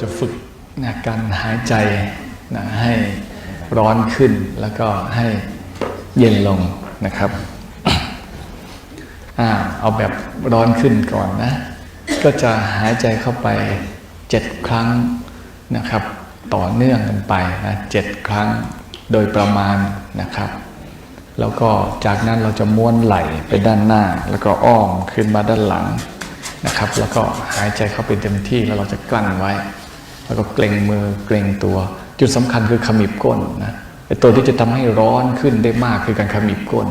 จะฝึกนะการหายใจนะให้ร้อนขึ้นแล้วก็ให้เย็นลงนะครับอเอาแบบร้อนขึ้นก่อนนะ ก็จะหายใจเข้าไปเจ็ดครั้งนะครับ ต่อเนื่องกันไปนะเจ็ดครั้งโดยประมาณนะครับ แล้วก็จากนั้นเราจะม้วนไหลไปด้านหน้า แล้วก็อ้อมขึ้นมาด้านหลังนะครับ แล้วก็หายใจเข้าไปเต็มที่แล้วเราจะกลั้นไว้ แล้วก็เกรงมือเกรงตัว จุดสำคัญคือขมิบก้นนะไอตัวที่จะทำให้ร้อนขึ้นได้มากคือการขมิบก้น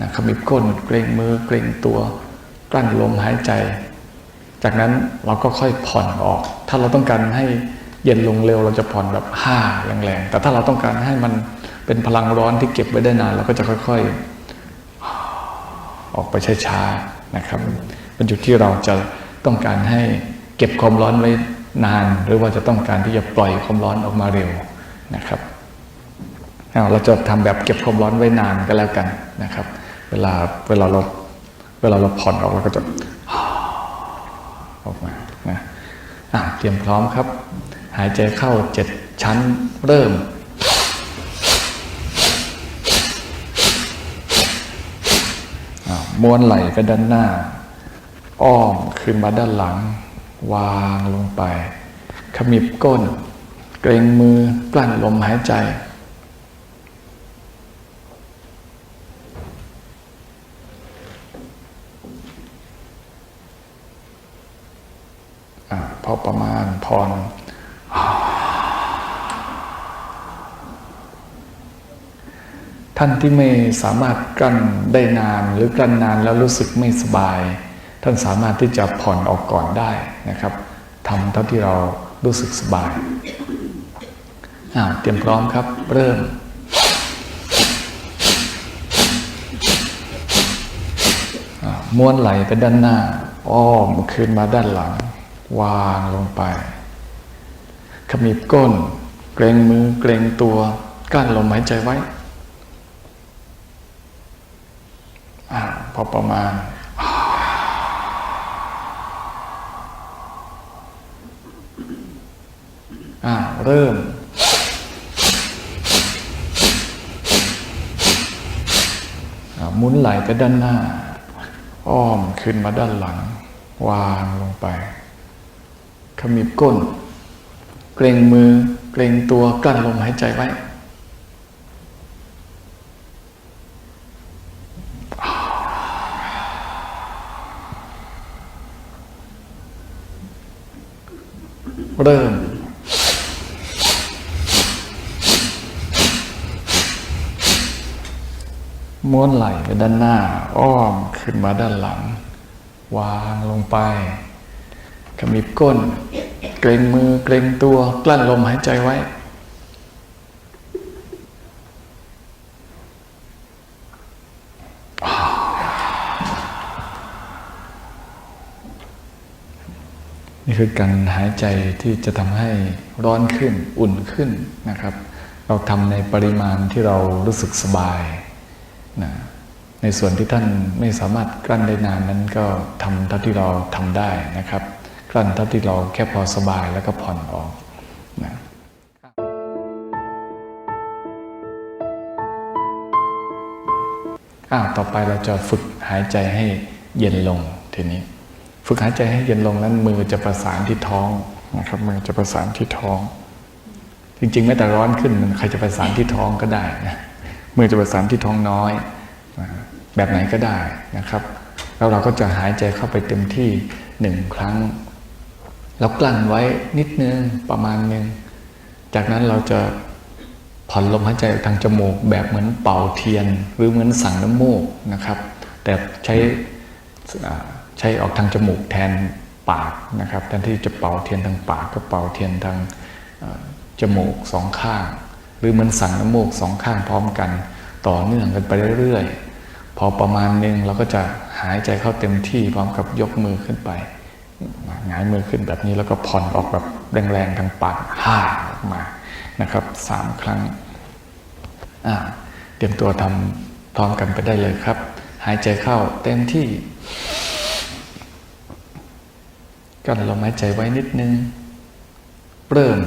นะขมิบก้นเกรงมือเกรงตัวกลั้นลมหายใจ จากนั้นเราก็ค่อยผ่อนออก ถ้าเราต้องการให้เย็นลงเร็วเราจะผ่อนแบบห้าแรงๆแต่ถ้าเราต้องการให้มันเป็นพลังร้อนที่เก็บไว้ได้นานเราก็จะค่อยๆ ออกไปช้าๆนะครับเป็นจุดที่เราจะต้องการให้เก็บความร้อนไว้ นาน หรือว่าจะต้องการที่จะปล่อยความร้อนออกมาเร็วนะครับเราจะทำแบบเก็บความร้อนไว้นานก็แล้วกันนะครับ เวลาเวลาเราเวลาเราผ่อนออกเราก็จะออกมานะะเตรียมพร้อมครับ หายใจเข้าเจ็ดชั้นเริ่มม้วนไหล่ไปด้านหน้า อ้อมขึ้นมาด้านหลัง วางลงไป ขมิบก้น เกรงมือกลั้นลมหายใจอะพอประมาณพรท่านที่ไม่สามารถกลั้นได้นานหรือกลั้นนานแล้วรู้สึกไม่สบาย ท่านสามารถที่จะผ่อนออกก่อนได้นะครับทำเท่าที่เรารู้สึกสบายอ้าวเตรียมพร้อมครับ เริ่มม้วนไหลไปด้านหน้า อ้อมขึ้นมาด้านหลัง วางลงไป ขมิบก้น เกรงมือเกรงตัวกั้นลมหายใจไว้อาพอประมาณ อ่าเริ่ม หมุนไหลไปด้านหน้า อ้อมขึ้นมาด้านหลัง วางลงไป ขมิบก้น เกรงมือ เกรงตัวกลั้นลมหายใจไว้เริ่ม ม้วนไหล่ไปด้านหน้า อ้อมขึ้นมาด้านหลัง วางลงไปขมิบก้น เกรงมือเกรงตัวกลั้นลมหายใจไว้ นี่คือการหายใจที่จะทำให้ร้อนขึ้นอุ่นขึ้นนะครับ เราทำในปริมาณที่เรารู้สึกสบาย นะในส่วนที่ท่านไม่สามารถกลั้นได้นานนั้นก็ทำเท่าที่เราทำได้นะครับ กลั้นเท่าที่เราแค่พอสบายแล้วก็ผ่อนออกนะอ้าวต่อไปเราจะฝึกหายใจให้เย็นลงทีนี้ ฝึกหายใจให้เย็นลงนั้นมือจะประสานที่ท้องนะครับมือจะประสานที่ท้อง จริง ๆ แม้แต่ร้อนขึ้นมันใครจะประสานที่ท้องก็ได้นะ มือจะประสานที่ท้องน้อย แบบไหนก็ได้นะครับ แล้วเราก็จะหายใจเข้าไปเต็มที่หนึ่งครั้ง แล้วกลั้นไว้นิดนึงประมาณนึง จากนั้นเราจะผ่อนลมหายใจออกทางจมูกแบบเหมือนเป่าเทียน หรือเหมือนสั่งน้ำมูกนะครับ แต่ใช้ใช้ออกทางจมูกแทนปากนะครับแทนที่จะเป่าเทียนทางปากก็เป่าเทียนทางจมูกสองข้าง หรือเหมือนสั่งน้ำมูกสองข้างพร้อมกัน ต่อเนื่องกันไปเรื่อยๆ พอประมาณหนึงเราก็จะหายใจเข้าเต็มที่พร้อมกับยกมือขึ้นไปหงายมือขึ้นแบบนี้แล้วก็ผ่อนออกแบบแรงๆทางปากฮ่าออกมานะครับสามครั้งเตรียมตัวทำพร้อมกันไปได้เลยครับ หายใจเข้าเต็มที่ กันลมหายใจไว้นิดนึง เริ่ม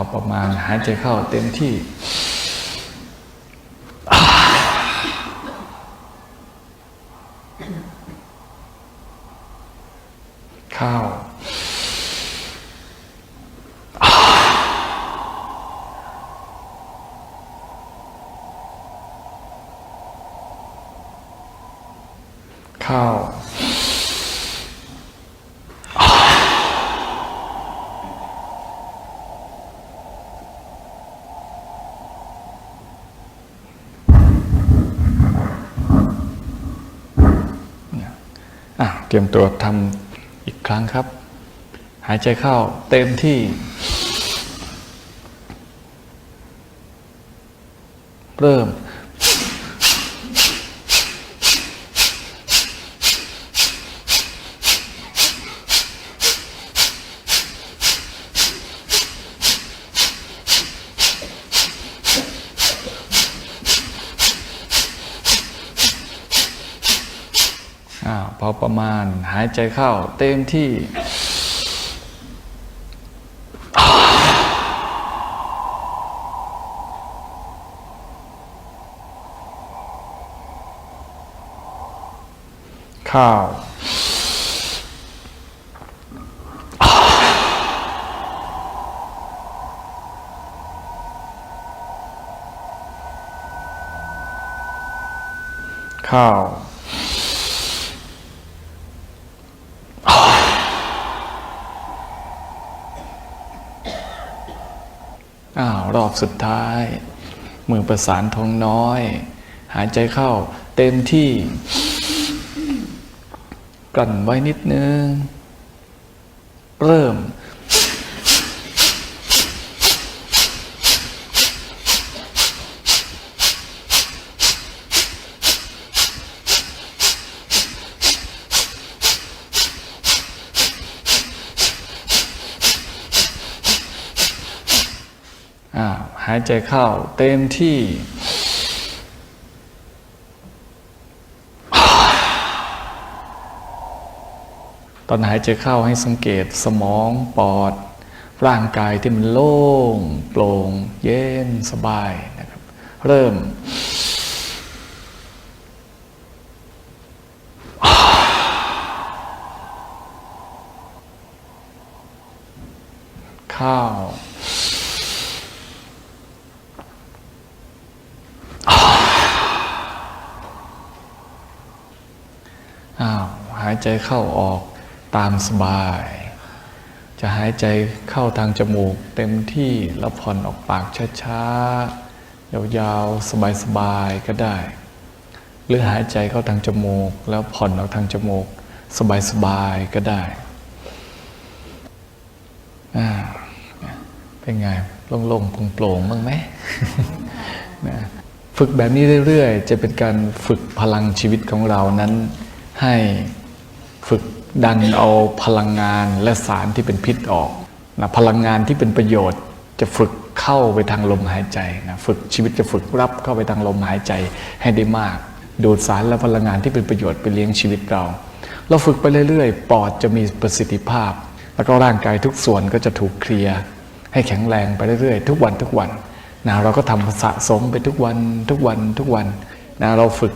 อ่าพอประมาณหายใจเข้าเต็มที่ เข้าเข้า อะ เตรียมตัวทำอีกครั้งครับ หายใจเข้าเต็มที่ เริ่ม อ่าพอประมาณหายใจเข้า เต็มที่เข้าเข้า อ้าวรอบสุดท้าย มือประสานท้องน้อย หายใจเข้าเต็มที่ กลั่นไว้นิดนึง เริ่ม อ้าวหายใจเข้าเต็มที่ ตอนหายใจเข้าให้สังเกตสมองปอด ร่างกายที่มันโล่งโปร่งเย็นสบายนะครับ เริ่มเข้าอ้าว หาย ใจเข้าออกตามสบาย จะหายใจเข้าทางจมูกเต็มที่แล้วผ่อนออกปากช้าๆ ยาวๆ สบายๆ ก็ได้ หรือหายใจเข้าทางจมูก แล้วผ่อนออกทางจมูก สบายๆ ก็ได้อ่าเป็นไงโล่งๆโปร่งๆบ้างไหมนะฝึกแบบนี้เรื่อยๆ จะเป็นการฝึกพลังชีวิตของเรานั้นให้ ฝึกดันเอาพลังงานและสารที่เป็นพิษออกนะพลังงานที่เป็นประโยชน์ จะฝึกเข้าไปทางลมหายใจนะฝึกชีวิตจะฝึกรับเข้าไปทางลมหายใจให้ได้มาก ดูดสารและพลังงานที่เป็นประโยชน์ไปเลี้ยงชีวิตเรา เราฝึกไปเรื่อยๆ ปอดจะมีประสิทธิภาพ แล้วก็ร่างกายทุกส่วนก็จะถูกเคลียร์ให้แข็งแรงไปเรื่อยๆ ทุกวันทุกวันนะเราก็ทำสะสมไปทุกวันทุกวันทุกวันนะเราฝึก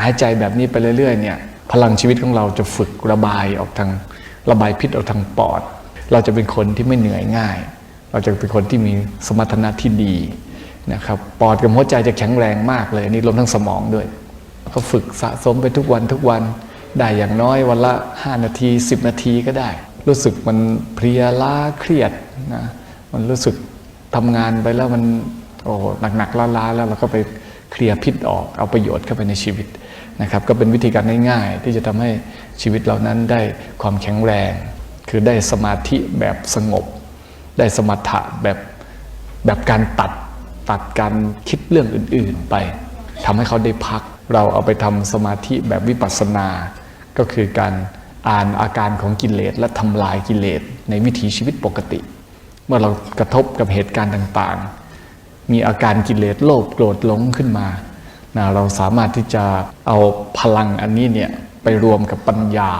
หายใจแบบนี้ไปเรื่อยๆเนี่ย พลังชีวิตของเราจะฝึกระบายออกทางระบายพิษออกทางปอด เราจะเป็นคนที่ไม่เหนื่อยง่าย เราจะเป็นคนที่มีสมรรถนะที่ดีนะครับปอดกับหัวใจจะแข็งแรงมากเลยนี่รวมทั้งสมองด้วย ก็ฝึกสะสมไปทุกวันทุกวันได้อย่างน้อยวันละ 5 นาที 10 นาทีก็ได้ รู้สึกมันเพลียล้าเครียดนะมันรู้สึกทำงานไปแล้วมันโอ้หนักๆล้าๆแล้วเราก็ไปเคลียร์พิษออกเอาประโยชน์เข้าไปในชีวิต นะครับก็เป็นวิธีการง่ายๆ ที่จะทำให้ชีวิตเรานั้นได้ความแข็งแรง คือได้สมาธิแบบสงบ ได้สมถะแบบแบบการตัดตัดการคิดเรื่องอื่นๆไปทำให้เขาได้พัก เราเอาไปทำสมาธิแบบวิปัสสนา ก็คือการอ่านอาการของกิเลสและทำลายกิเลสในวิถีชีวิตปกติ เมื่อเรากระทบกับเหตุการณ์ต่างๆ มีอาการกิเลสโลภโกรธหลงขึ้นมา นะเราสามารถที่จะเอาพลังอันนี้เนี่ยไปรวมกับปัญญา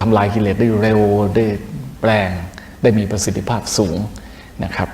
ทำลายกิเลสได้เร็วได้แรงได้มีประสิทธิภาพสูงนะครับ